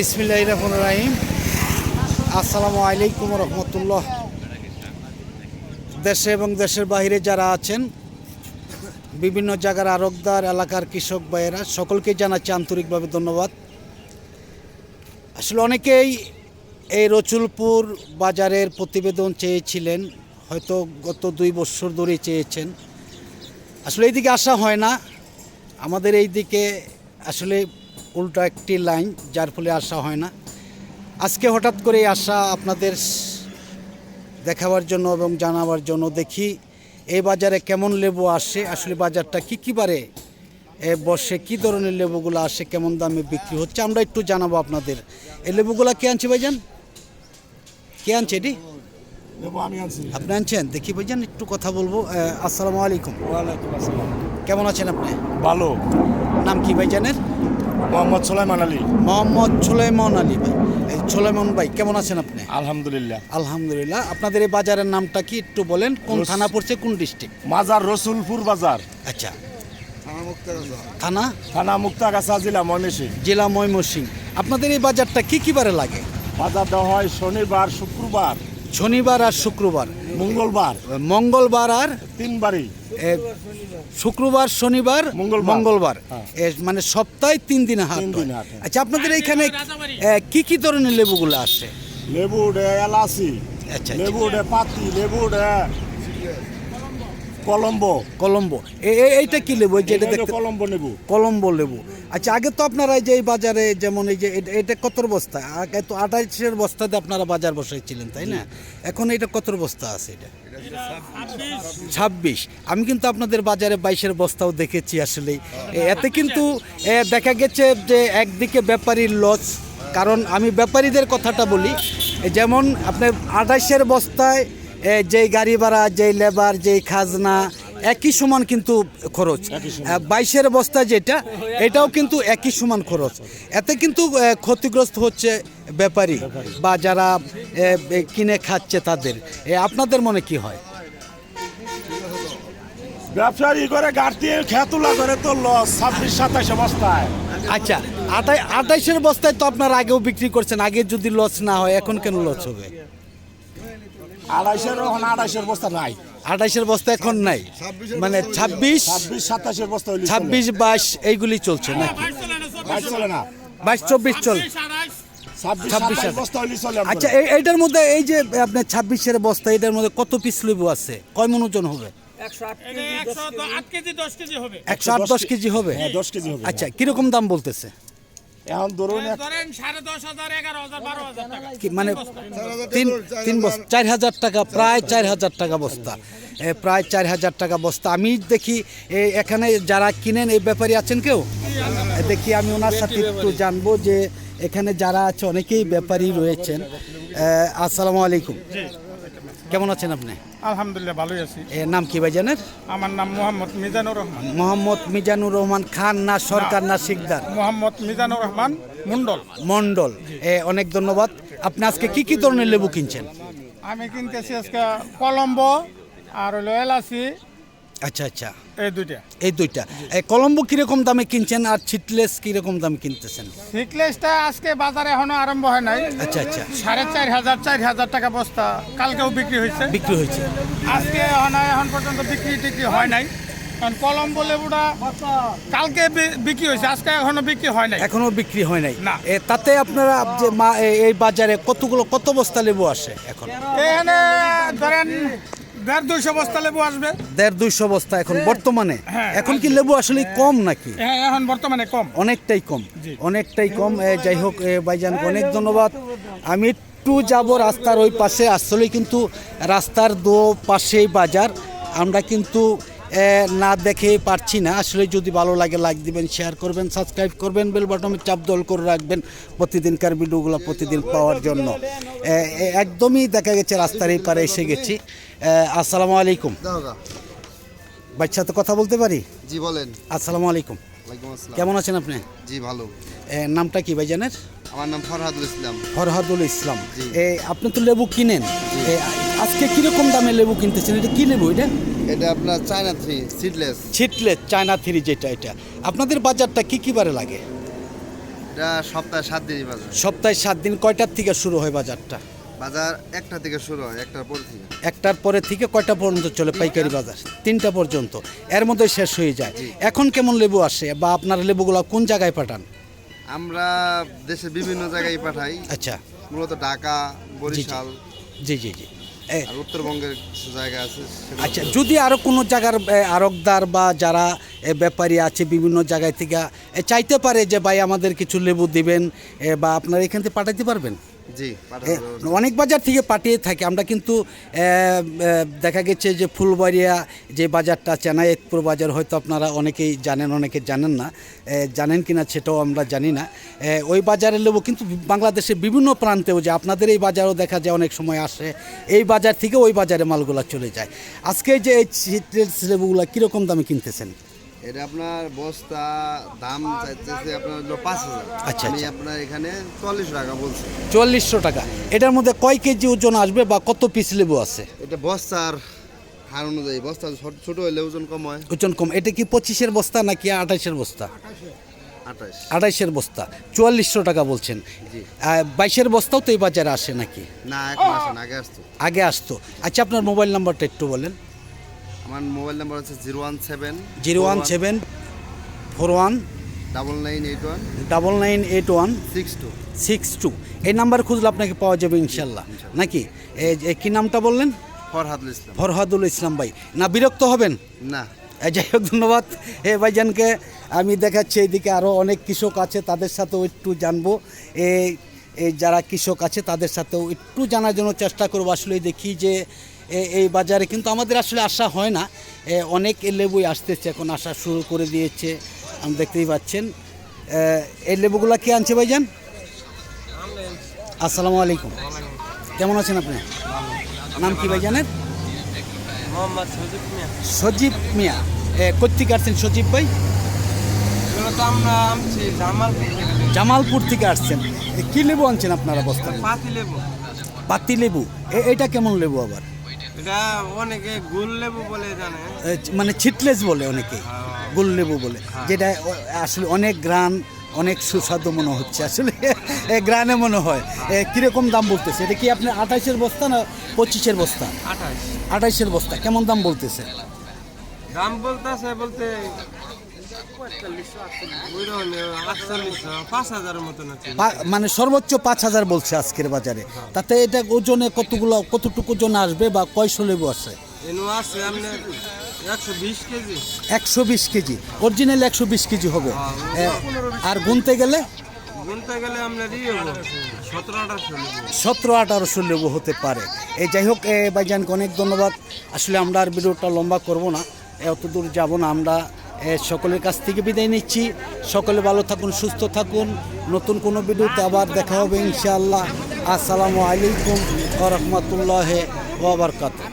বিসমিল্লাহ রহমান রাহিম আসসালামু আলাইকুম রহমতুল্লাহ। দেশে এবং দেশের বাইরে যারা আছেন, বিভিন্ন জায়গার আরকদার এলাকার কৃষক ভাইয়েরা, সকলকে জানাচ্ছি আন্তরিকভাবে ধন্যবাদ। আসলে অনেকেই এই রচুলপুর বাজারের প্রতিবেদন চেয়েছিলেন, হয়তো গত দুই বছর ধরে চেয়েছেন। আসলে এইদিকে আসা হয় না। আমাদের এই দিকে আসলে উল্টো একটি লাইন যার ফলে আসা হয় না। আজকে হঠাৎ করে আসা আপনাদের দেখাবার জন্য এবং জানাবার জন্য দেখি এই বাজারে কেমন লেবু আসে আসলে বাজারটা কী কী বারে এ, বসে কী ধরনের লেবুগুলো আসে কেমন দামে বিক্রি হচ্ছে আমরা একটু জানাব আপনাদের। এই লেবুগুলো কে আনছে ভাইজান? কে আনছে এটি? আপনি আনছেন? দেখি ভাইজান একটু কথা বলব। আসসালামু আলাইকুম। কেমন আছেন আপনি? ভালো। নাম কি ভাইজানের? মোহাম্মদ সোলাইমান আলী। মোহাম্মদ সুলাইমন আলী ভাই। এই সুলাইমন ভাই কেমন আছেন আপনি? আলহামদুলিল্লাহ। আলহামদুলিল্লাহ। আপনাদের এই বাজারের নামটা কি একটু বলেন? কোন থানা পড়ছে কোন ডিস্ট্রিক্ট? মাজার রসুলপুর বাজার। আচ্ছা। থানা থানা? মুক্তাগাছা জেলা ময়মেসি জেলা ময়মনসিং আপনাদের এই বাজারটা কি কি বারে লাগে? বাজারটা হয় শনিবার শুক্রবার। শনিবার আর শুক্রবার। মঙ্গলবার। মঙ্গলবার আর তিনবারই। শুক্রবার শনিবার মঙ্গলবার। মঙ্গলবার। হ্যাঁ। এ, মানে সপ্তাহে তিন দিন হাট। আচ্ছা আপনাদের এইখানে কি কি ধরনের লেবুগুলো আসে? লেবু ডে এলাচি আচ্ছা লেবু ডে পাতি লেবু ডে কলম্বো কলম্বো। এইটা কি লেবু? এই যে এটা এটা দেখতে কলম্বো লেবু। কলম্বো লেবু। আচ্ছা আগে তো আপনারা এই যে এই বাজারে যেমন এই যে এটা- কতর বস্তা? আগে তো আঠাইশের বস্তাতে আপনারা বাজার বসাইছিলেন তাই না? এখন এটা কতর বস্তা আছে এটা? ছাব্বিশ। আমি কিন্তু আপনাদের বাজারে বাইশের বস্তাও দেখেছি আসলে এতে কিন্তু এ, দেখা গেছে যে একদিকে ব্যাপারীর লস কারণ আমি ব্যাপারীদের কথাটা বলি যেমন আপনার আঠাইশের বস্তায় যেই গাড়ি ভাড়া যেই লেবার যেই খাজনা একই সমান কিন্তু খরচ। বাইশের বস্তা যেটা এটাও কিন্তু একই সমান খরচ। এতে কিন্তু ক্ষতিগ্রস্ত হচ্ছে ব্যাপারী বা যারা কিনে খাচ্ছে তাদের। আপনাদের মনে কি হয়? ব্যবসায়ী করে গাড়ি খেতুলা করে তো লস ছাব্বিশ সাতাশ অবস্থায় আচ্ছা আটাই আঠাইশের বস্তায় তো আপনার আগেও বিক্রি করছেন আগে যদি লস না হয় এখন কেন লস হবে? আড়াইশের এখন আড়াইশের বস্তা নাই। আঠাইশের বস্তা এখন নাই। মানে ছাব্বিশ সাতাশের বস্তা ছাব্বিশ বাইশ এইগুলি চলছে নাকি? বাইশ চলে না বাইশ চব্বিশ চল ছাব্বিশ আচ্ছা এইটার মধ্যে এই যে আপনার ছাব্বিশের বস্তা এটার মধ্যে কত পিস লেবু আছে? কয় মন ওজন হবে? একশো আট কেজি দশ কেজি হবে। একশো আট দশ কেজি হবে? হ্যাঁ দশ কেজি হবে। আচ্ছা কীরকম দাম বলতেছে? এখন ধরুন মানে তিন তিন বস্তা চার হাজার টাকা প্রায় চার হাজার টাকা বস্তা। প্রায় চার হাজার টাকা বস্তা। আমি দেখি এ, এখানে যারা কিনেন এই ব্যাপারে আছেন কেউ? দেখি আমি ওনার সাথে একটু জানব যে এখানে যারা আছে অনেকেই ব্যাপারী রয়েছেন। আসসালামু আলাইকুম। কেমন আছেন আপনি? আলহামদুলিল্লাহ ভালোই আছি। এর নাম কি ভাই জানেন আমার নাম মোহাম্মদ মিজানুর রহমান। মোহাম্মদ মিজানুর রহমান খান না সরকার না সিকদার মোহাম্মদ মিজানুর রহমান মন্ডল মন্ডল এ, অনেক ধন্যবাদ। আপনি আজকে কি কি ধরনের লেবু কিনছেন? আমি কিনতেছি আজকে কলম্বো আর হলো এলাচি। আচ্ছা আচ্ছা। এই দুইটা। এই দুইটা। এই কলম্বো কীরকম দামে কিনছেন আর ছিটলেস কীরকম দামে কিনতেছেন? সিকলেসটা আজকে বাজারে এখনও আরম্ভ হয় নাই। আচ্ছা আচ্ছা। সাড়ে চার হাজার চার হাজার টাকা বস্তা। কালকেও বিক্রি হয়েছে। বিক্রি হয়েছে। আজকে এখন এখন পর্যন্ত বিক্রি টিক্রি হয় নাই। কারণ কলম্বো লেবুটা কালকে বিক্রি হয়েছে। আজকে এখনও বিক্রি হয় নাই। এখনও বিক্রি হয় নাই। না। এ, তাতে আপনারা যে এই বাজারে কতগুলো কত বস্তা লেবু আসে এখন? এখানে ধরেন দেড় দুইশো বস্তা লেবু আসবে। দেড় দুইশো বস্তা এখন বর্তমানে? হ্যাঁ। এখন কি লেবু আসলে কম নাকি? হ্যাঁ এখন বর্তমানে কম। অনেকটাই কম। অনেকটাই কম। যাই হোক ভাইজান অনেক ধন্যবাদ। আমি একটু যাব রাস্তার ওই পাশে। আসলে কিন্তু রাস্তার দো পাশেই বাজার। আমরা কিন্তু না দেখে পারছি না। আসলে যদি ভালো লাগে লাইক দিবেন শেয়ার করবেন সাবস্ক্রাইব করবেন বেল বাটনে চাপ দল করে রাখবেন প্রতিদিনকার ভিডিওগুলো প্রতিদিন পাওয়ার জন্য। একদমই দেখা গেছে রাস্তার এই পারে এসে গেছি। আসসালামু আলাইকুম। ভাইয়ের সাথে কথা বলতে পারি? জি বলেন। আসসালামু আলাইকুম। কেমন আছেন আপনি? জি ভালো। নামটা কি ভাইজানের? আমার নাম ফরহাদুল ইসলাম। ফরহাদুল ইসলাম। আপনি তো লেবু কিনেন। আজকে কীরকম দামে লেবু কিনতেছেন? এটা কি লেবু এটা? এটা আপনার China three seedless seedless China three যেটা এটা। আপনাদের বাজারটা কি কি বারে লাগে? এটা সপ্তাহে সাত দিনই বাজার। সপ্তাহে সাত দিন কয়টার থেকে শুরু হয় বাজারটা? বাজার একটা থেকে শুরু হয় একটার পর থেকে। একটার পরে থেকে কয়টা পর্যন্ত চলে পাইকারি বাজার? তিনটা পর্যন্ত। এর মধ্যে শেষ হয়ে যায়। এখন কেমন লেবু আসে? বা আপনার লেবুগুলো কোন জায়গায় পাঠান? আমরা দেশের বিভিন্ন জায়গায় পাঠাই। আচ্ছা। মূলত ঢাকা বরিশাল। জি জি জি। আর উত্তরবঙ্গের কিছু জায়গা আছে আচ্ছা যদি আরও কোনো জায়গার আরকদার বা যারা ব্যাপারী আছে বিভিন্ন জায়গায় থেকে চাইতে পারে যে ভাই আমাদের কিছু লেবু দিবেন বা আপনারা এখান থেকে পাঠাতে পারবেন? অনেক বাজার থেকে পাঠিয়ে থাকি। আমরা কিন্তু দেখা গেছে যে ফুলবাড়িয়া যে বাজারটা চেনাইতপুর বাজার হয়তো আপনারা অনেকেই জানেন অনেকে জানেন না। জানেন কিনা সেটাও আমরা জানি না। ওই বাজারের লেবু কিন্তু বাংলাদেশের বিভিন্ন প্রান্তেও যে আপনাদের এই বাজারও দেখা যায় অনেক সময় আসে। এই বাজার থেকে ওই বাজারে মালগুলা চলে যায়। আজকে যে এই সিট্রেস লেবুগুলা কীরকম দামে কিনতেছেন? এটা আপনার বস্তা দাম চাইতেছে আপনার হলো পাঁচ হাজার। আচ্ছা, আমি আচ্ছা। আপনার এখানে চল্লিশ টাকা বলছি। চুয়াল্লিশশো টাকা। এটার মধ্যে কয় কেজি ওজন আসবে বা কত পিস লেবু আছে? এটা বস্তার হার অনুযায়ী বস্তা ছোট- হলে ওজন কম হয়। ওজন কম। এটা কি পঁচিশের বস্তা নাকি আঠাইশের বস্তা? আঠাশ আড়াইশের বস্তা। চুয়াল্লিশশো টাকা বলছেন। বাইশের বস্তাও তো এই বাজারে আসে নাকি? না, আগে আসতো। আগে আসতো। আচ্ছা আপনার মোবাইল নাম্বারটা একটু বলেন। আমার মোবাইল নাম্বার হচ্ছে zero one seven zero one seven four one double nine eight one double nine eight one six two. Six two. এই নাম্বার খুঁজলে আপনাকে পাওয়া যাবে ইনশাল্লাহ। নাকি? এই কী নামটা বললেন? ফরহাদুল ইসলাম। ফরহাদুল ইসলাম ভাই। না বিরক্ত হবেন? না। যাই হোক ধন্যবাদ। এ ভাইজানকে আমি দেখাচ্ছি এইদিকে আরও অনেক কৃষক আছে তাদের সাথেও একটু জানব। এই যারা কৃষক আছে তাদের সাথেও একটু জানার জন্য চেষ্টা করব। আসলে দেখি যে এই বাজারে। কিন্তু আমাদের আসলে আসা হয় না। এ, অনেক লেবুই আসতেছে এখন আসা শুরু করে দিয়েছে আমি দেখতেই পাচ্ছেন। এই লেবুগুলা কে আনছে ভাইজান? আসসালামু আলাইকুম। কেমন আছেন আপনি? নাম কি ভাইজানের? সজিব মিয়া। কোথেকে আসছেন সজীব ভাই? তো আমরা জামালপুর থেকে। আসছেন। কি লেবু আনছেন আপনারা বস্তা পাতি লেবু। পাতি লেবু। এটা কেমন লেবু আবার? এটা অনেকে গুল লেবু বলে জানে। মানে ছিটলেস বলে অনেকে গোল লেবু বলে যেটা আসলে অনেক গ্রান অনেক সুস্বাদু মনে হচ্ছে আসলে এ, গ্রানে মনে হয়। কীরকম দাম বলতেছে? এটা কি আপনার আঠাইশের বস্তা না পঁচিশের বস্তা? আঠাশ আঠাইশের বস্তা কেমন দাম বলতেছে? দাম বলতেছে বলতে মানে সর্বোচ্চ পাঁচ হাজার বলছে আজকের বাজারে। তাতে এটা ওজনে কতগুলো কতটুকু ওজন আসবে বা কয়শো লেবু আছে? একশো বিশ কেজি। অরিজিনাল একশো বিশ কেজি হবে। আর গুনতে গেলে? সতেরো আঠারোশো লেবু। হতে পারে। এই যাই হোক এ, ভাইজানকে অনেক ধন্যবাদ। আসলে আমরা আর ভিডিওটা লম্বা করব না। এত দূর যাব না আমরা। সকলের কাছ থেকে বিদায় নিচ্ছি। সকলে ভালো থাকুন, সুস্থ থাকুন। নতুন কোনো ভিডিওতে আবার দেখা হবে ইনশাআল্লাহ। আসসালামু আলাইকুম ওয়া রহমতুল্লাহ ওয়া বারাকাতুহু।